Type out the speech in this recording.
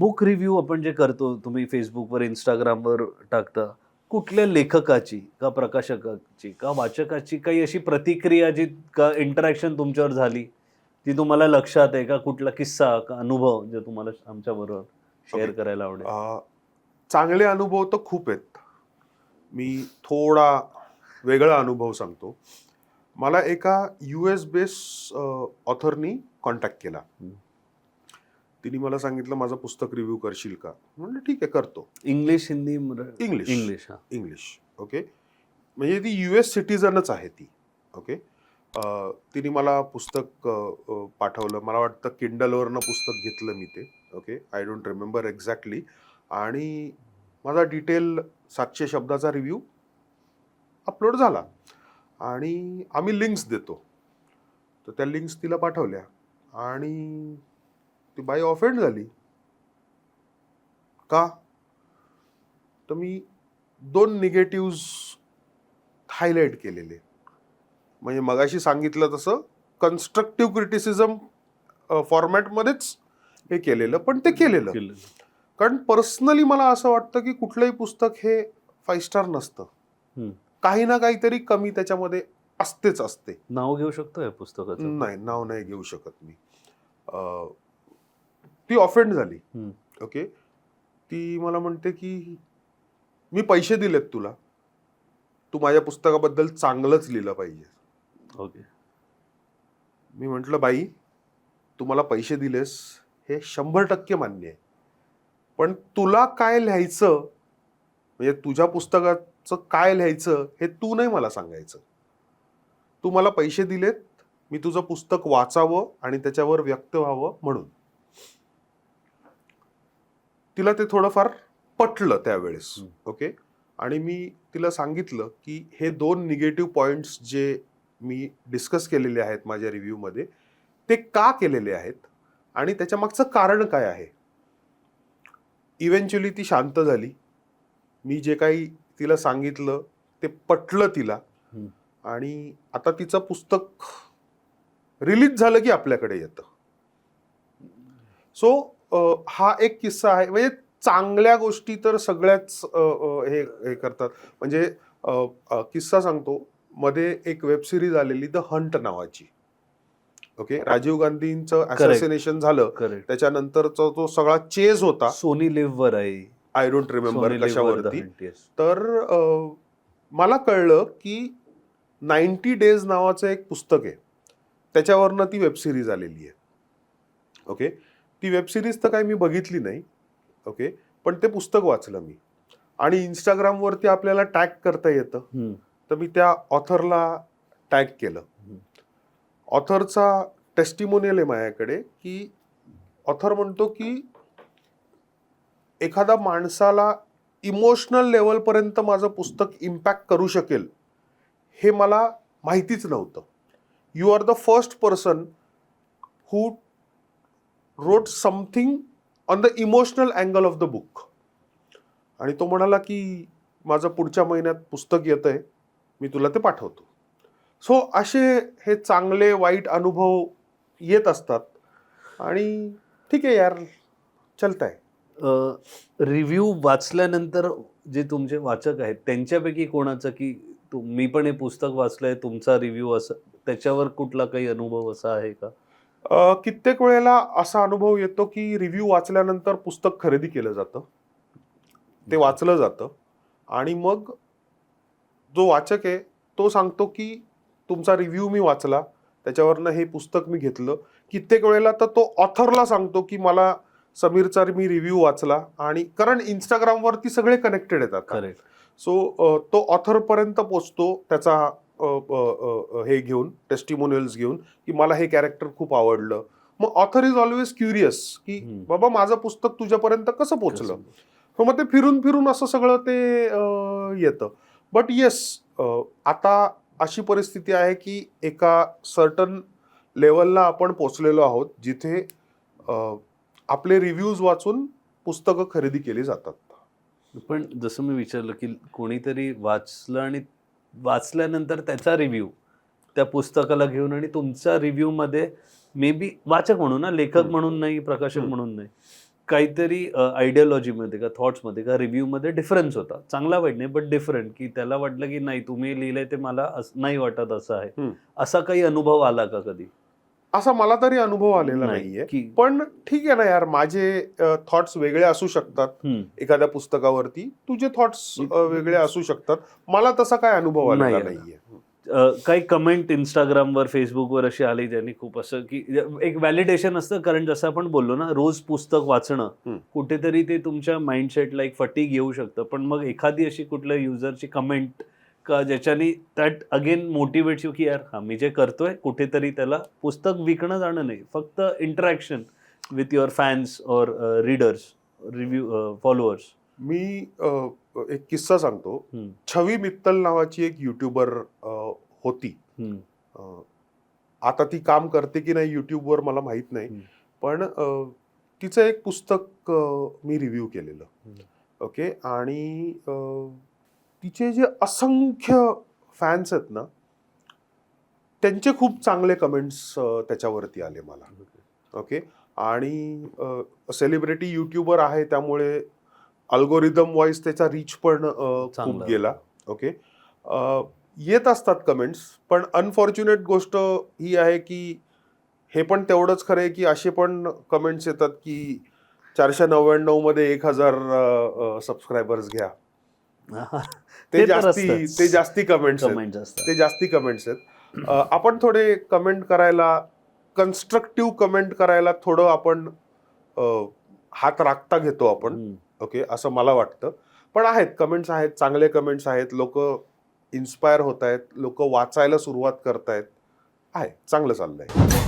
Book review आपण जे करतो तुम्ही फेसबुकवर इंस्टाग्रामवर टाकता कुठल्या लेखकाची का प्रकाशकाची का वाचकाची काही अशी प्रतिक्रिया जी का इंटरॅक्शन तुमच्यावर झाली ती तुम्हाला लक्षात आहे का? कुठला किस्सा का अनुभव जे तुम्हाला आमच्या बरोबर शेअर. करायला आवडेल? चांगले अनुभव तर खूप आहेत. मी थोडा वेगळा अनुभव सांगतो. मला एका यू एस बेस ऑथरनी कॉन्टॅक्ट केला. तिने मला सांगितलं माझं पुस्तक रिव्ह्यू करशील का? म्हणलं ठीक आहे करतो. इंग्लिश हिंदी इंग्लिश इंग्लिश हा. इंग्लिश ओके म्हणजे ती यू एस सिटीजनच आहे ती. ओके तिने मला पुस्तक पाठवलं. मला वाटतं किंडलवरनं पुस्तक घेतलं मी ते. Okay I don't remember exactly आणि माझा डिटेल सातशे शब्दाचा रिव्ह्यू अपलोड झाला. आणि आम्ही लिंक्स देतो. तर त्या लिंक्स तिला पाठवल्या. आणि ती बाई ऑफेंड झाली. का? तर मी दोन निगेटिव्ज हायलाईट केलेले. म्हणजे मगाशी सांगितलं तसं कन्स्ट्रक्टिव्ह क्रिटिसिझम फॉर्मॅटमध्येच हे केलेलं पण ते केलेलं. केलं. कारण पर्सनली मला असं वाटतं की कुठलंही पुस्तक हे फाईव्ह स्टार नसतं. काही ना काहीतरी कमी त्याच्यामध्ये असतेच असते. नाव घेऊ शकतो या पुस्तकाचं? नाही नाव नाही घेऊ शकत मी. ती ऑफेंड झाली. ओके ती मला म्हणते की मी पैसे दिलेत तुला. तू माझ्या पुस्तकाबद्दल चांगलंच लिहिलं पाहिजे. ओके मी म्हटलं बाई तू मला पैसे दिलेस हे शंभर टक्के मान्य आहे. पण तुला काय लिहायचं? म्हणजे तुझ्या पुस्तकाचं काय लिहायचं? हे तू नाही मला सांगायचं. तू मला पैसे दिलेत मी तुझं पुस्तक वाचावं आणि त्याच्यावर व्यक्त व्हावं म्हणून. तिला ते थोडंफार पटलं त्यावेळेस. ओके? आणि मी तिला सांगितलं की हे दोन निगेटिव्ह पॉइंट्स जे मी डिस्कस केलेले आहेत माझ्या रिव्ह्यूमध्ये ते का केलेले आहेत आणि त्याच्या मागचं कारण काय आहे? इव्हेंच्युअली ती शांत झाली. मी जे काही तिला सांगितलं ते पटलं तिला. आणि आता तिचं पुस्तक रिलीज झालं की आपल्याकडे येतं. सो हा एक किस्सा आहे. म्हणजे चांगल्या गोष्टी तर सगळ्याच हे हे करतात. म्हणजे किस्सा सांगतो. मध्ये एक वेब सिरीज आलेली द हंट नावाची. ओके? राजीव गांधींचं असॅसिनेशन झालं. त्याच्यानंतरचा तो सगळा चेज होता. सोनी लिव्ह वर आहे. आय डोंट रिमेंबर कशावरती. तर मला कळलं की नाईन्टी डेज नावाचं एक पुस्तक आहे. त्याच्यावरनं ती वेब सिरीज आलेली आहे. ओके? ती वेब सिरीज तर काही मी बघितली नाही. ओके पण ते पुस्तक वाचलं मी. आणि इंस्टाग्रामवरती आपल्याला टॅग करता येतं. तर मी त्या ऑथरला टॅग केलं. ऑथरचा टेस्टिमोनियल आहे माझ्याकडे की ऑथर म्हणतो की एखादा माणसाला इमोशनल लेवलपर्यंत माझं पुस्तक इम्पॅक्ट करू शकेल हे मला माहितीच नव्हतं. You are the first person who wrote something on the emotional angle of the book आणि तो म्हणाला की माझं पुढच्या महिन्यात पुस्तक येतं आहे मी तुला ते पाठवतो. सो असे हे चांगले वाईट अनुभव येत असतात. आणि ठीक आहे यार चलताय. रिव्ह्यू वाचल्यानंतर जे तुमचे वाचक आहेत त्यांच्यापैकी कोणाचं की तु- मी पण हे पुस्तक वाचलंय तुमचा रिव्ह्यू असं त्याच्यावर कुठला काही अनुभव असा आहे का? कित्येक वेळेला असा अनुभव येतो की रिव्ह्यू वाचल्यानंतर पुस्तक खरेदी केलं जातं. ते वाचलं जातं. आणि मग जो वाचक आहे तो सांगतो की तुमचा रिव्ह्यू मी वाचला. त्याच्यावरनं हे पुस्तक मी घेतलं. कित्येक वेळेला तर तो ऑथरला सांगतो की मला समीरचा मी रिव्ह्यू वाचला. आणि कारण इंस्टाग्रामवरती सगळे कनेक्टेड करेक्ट सो तो ऑथरपर्यंत पोचतो त्याचा हे घेऊन टेस्टिमोनियल्स घेऊन की मला हे कॅरेक्टर खूप आवडलं. मग ऑथर इज ऑलवेज क्युरियस की. बाबा माझं पुस्तक तुझ्यापर्यंत कसं पोचलं? मग ते फिरून फिरून असं सगळं ते येतं. बट येस आता अशी परिस्थिती आहे की एका सर्टन लेवलला आपण पोचलेलो आहोत जिथे आपले रिव्ह्यूज वाचून पुस्तकं खरेदी केली जातात. पण जसं मी विचारलं की कोणीतरी वाचलं आणि वाचल्यानंतर त्याचा रिव्ह्यू त्या पुस्तकाला घेऊन आणि तुमच्या रिव्ह्यू मध्ये मे बी वाचक म्हणून ना लेखक. म्हणून नाही प्रकाशक. म्हणून नाही काहीतरी आयडियोलॉजीमध्ये का थॉट्समध्ये का रिव्ह्यूमध्ये डिफरन्स होता चांगला वाईट नाही बट डिफरंट की त्याला वाटलं की नाही तुम्ही लिहिलंय ते मला अस- नाही वाटत असं आहे. असा काही अनुभव आला का कधी असा मला तरी अनुभव आलेला नाहीये. पण ठीक आहे ना यार माझे थॉट्स वेगळे असू शकतात. एखाद्या पुस्तकावरती तुझे थॉट्स वेगळे असू शकतात. मला तसा काय अनुभव आलेला आला. नाहीये. काही कमेंट इंस्टाग्रामवर फेसबुकवर अशी आली ज्यांनी खूप असं की एक व्हॅलिडेशन असतं. कारण जसं आपण बोललो ना रोज पुस्तक वाचणं. कुठेतरी ते तुमच्या माइंडसेटला एक फटीक येऊ शकतं. पण मग एखादी अशी कुठल्या युजरची कमेंट ज्याच्यानी दॅट अगेन मोटिवेट यू की यार हा मी जे करतोय कुठेतरी त्याला पुस्तक विकणं जाणं नाही फक्त इंटरॅक्शन विथ युअर फॅन्स और रीडर्स रिव्ह्यू फॉलोअर्स मी एक किस्सा सांगतो. छवी मित्तल नावाची एक युट्यूबर होती. आता ती काम करते की नाही युट्यूबवर मला माहीत नाही. पण तिचं एक पुस्तक मी रिव्ह्यू केलेलं. ओके? आणि तिचे जे असंख्य फॅन्स आहेत ना त्यांचे खूप चांगले कमेंट्स त्याच्यावरती आले मला. ओके आणि सेलिब्रिटी युट्यूबर आहे त्यामुळे अल्गोरिदम वाईज त्याचा रीच पण खूप. गेला. ओके येत असतात कमेंट्स पण अनफॉर्च्युनेट गोष्ट ही आहे की हे पण तेवढंच खरं आहे की असे पण कमेंट्स येतात की चारशे नव्याण्णवमध्ये एक हजार सबस्क्रायबर्स घ्या. ते जास्ती. ते जास्ती कमेंट्स असतात. ते जास्ती कमेंट्स आहेत. आपण थोडे कमेंट करायला कन्स्ट्रक्टिव्ह कमेंट करायला थोडं आपण हात राखता घेतो आपण. ओके असं मला वाटतं. पण आहेत कमेंट्स आहेत चांगले कमेंट्स आहेत. लोक इन्स्पायर होत आहेत. लोक वाचायला सुरुवात करतायत. आहे चांगलं चाललंय.